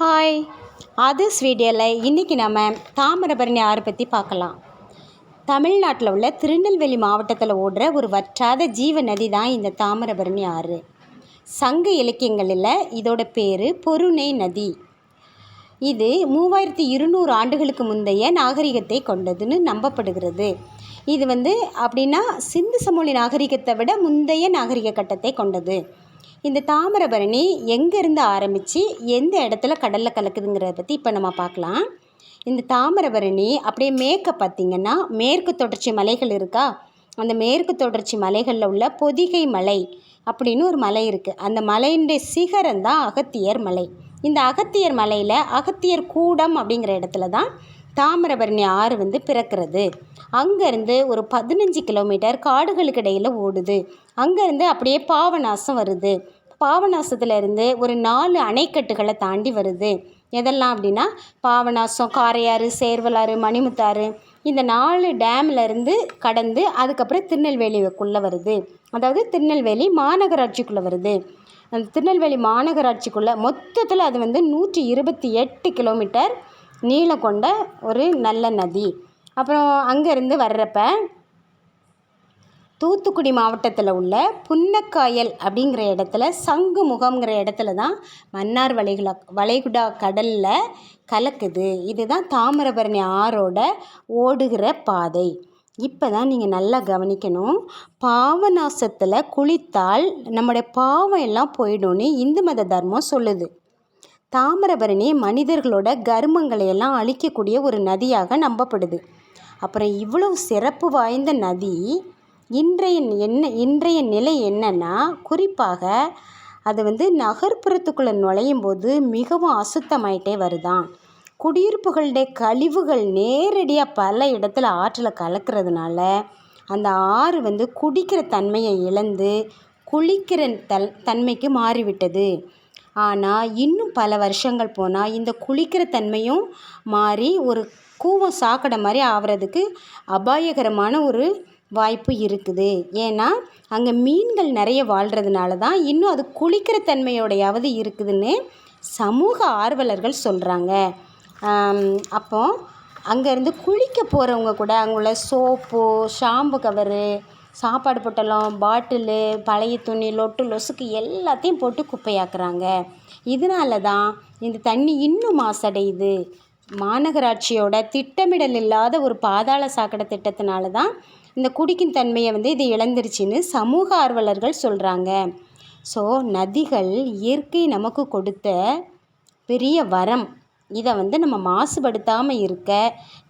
Hi அது வீடியோவில் இன்றைக்கி நம்ம தாமிரபரணி ஆறு பற்றி பார்க்கலாம். தமிழ்நாட்டில் உள்ள திருநெல்வேலி மாவட்டத்தில் ஓடுற ஒரு வற்றாத ஜீவ நதி தான் இந்த தாமிரபரணி ஆறு. சங்க இலக்கியங்களில் இதோட பேர் பொருணை நதி. இது மூவாயிரத்தி இருநூறு ஆண்டுகளுக்கு முந்தைய நாகரிகத்தை கொண்டதுன்னு நம்பப்படுகிறது. இது வந்து அப்படின்னா சிந்து சமொழி நாகரிகத்தை விட முந்தைய நாகரிக கட்டத்தை கொண்டது. இந்த தாமிரபரணி எங்கேருந்து ஆரம்பித்து எந்த இடத்துல கடலில் கலக்குதுங்கிறத பற்றி இப்போ நம்ம பார்க்கலாம். இந்த தாமிரபரணி அப்படியே மேற்க பார்த்திங்கன்னா மேற்கு தொடர்ச்சி மலைகள் இருக்கா? அந்த மேற்கு தொடர்ச்சி மலைகளில் உள்ள பொதிகை மலை அப்படின்னு ஒரு மலை இருக்குது அந்த மலையினுடைய சிகரம் தான் அகத்தியர் மலை. இந்த அகத்தியர் மலையில் அகத்தியர் கூடம் அப்படிங்கிற இடத்துல தான் தாமிரபரணி ஆறு வந்து பிறக்கிறது. அங்கேருந்து ஒரு பதினஞ்சு கிலோமீட்டர் காடுகளுக்கு இடையில் ஓடுது. அங்கேருந்து அப்படியே பாவநாசம் வருது. பாவநாசத்துலேருந்து ஒரு நாலு அணைக்கட்டுகளை தாண்டி வருது. எதெல்லாம் அப்படின்னா பாவநாசம் காரையாறு சேர்வலாறு மணிமுத்தாறு இந்த நாலு டேம்லேருந்து கடந்து அதுக்கப்புறம் திருநெல்வேலிக்குள்ளே வருது. அதாவது திருநெல்வேலி மாநகராட்சிக்குள்ளே வருது. அந்த திருநெல்வேலி மாநகராட்சிக்குள்ளே மொத்தத்தில் அது வந்து நூற்றி இருபத்தி எட்டு கிலோமீட்டர் நீளம் கொண்ட ஒரு நல்ல நதி. அப்புறம் அங்கேருந்து வர்றப்ப தூத்துக்குடி மாவட்டத்தில் உள்ள புன்னக்காயல் அப்படிங்கிற இடத்துல சங்கு முகம்ங்கிற இடத்துல தான் மன்னார் வளைகுடா வளைகுடா கடலில் கலக்குது. இதுதான் தாமிரபரணி ஆறோட ஓடுகிற பாதை. இப்போ தான் நீங்கள் நல்லா கவனிக்கணும். பாவநாசத்தில் குளித்தால் நம்முடைய பாவம் எல்லாம் போயிடும்னு இந்து மத தர்மம் சொல்லுது. தாமிரபரணி மனிதர்களோட கர்மங்களை எல்லாம் அழிக்கக்கூடிய ஒரு நதியாக நம்பப்படுது. அப்புறம் இவ்வளவு சிறப்பு வாய்ந்த நதி இன்றைய என்ன இன்றைய நிலை என்னென்னா குறிப்பாக அது வந்து நகர்ப்புறத்துக்குள்ளே நுழையும் போது மிகவும் அசுத்தமாயிட்டே வருதான். குடியிருப்புகளுடைய கழிவுகள் நேரடியாக பல இடத்துல ஆற்றில் கலக்கிறதுனால அந்த ஆறு வந்து குடிக்கிற தன்மையை இழந்து குளிக்கிற தல் தன்மைக்கு மாறிவிட்டது. ஆனால் இன்னும் பல வருஷங்கள் போனால் இந்த குளிக்கிற தன்மையும் மாறி ஒரு கூவம் சாக்கடை மாதிரி ஆகிறதுக்கு அபாயகரமான ஒரு வாய்ப்பு இருக்குது. ஏன்னா அங்கே மீன்கள் நிறைய வாழ்கிறதுனால தான் இன்னும் அது குளிக்கிற தன்மையோடையாவது இருக்குதுன்னு சமூக ஆர்வலர்கள் சொல்கிறாங்க அப்போ அங்கேருந்து குளிக்க போகிறவங்க கூட அங்கே உள்ள சோப்பு ஷாம்பு கவரு சாப்பாடு பொட்டலம் பாட்டிலு பழைய துணி லொட்டு லொசுக்கு எல்லாத்தையும் போட்டு குப்பையாக்குறாங்க. இதனால தான் இந்த தண்ணி இன்னும் மாசடையுது. மாநகராட்சியோட திட்டமிடல் இல்லாத ஒரு பாதாள சாக்கடை திட்டத்தினால தான் இந்த குடிக்கும் தன்மையை வந்து இது இழந்துருச்சுன்னு சமூக ஆர்வலர்கள் சொல்கிறாங்க ஸோ நதிகள் இயற்கை நமக்கு கொடுத்த பெரிய வரம். இதை வந்து நம்ம மாசுபடுத்தாமல் இருக்க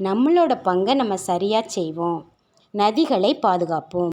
நம்மளோட பங்கை நம்ம சரியாக செய்வோம். நதிகளை பாதுகாப்போம்.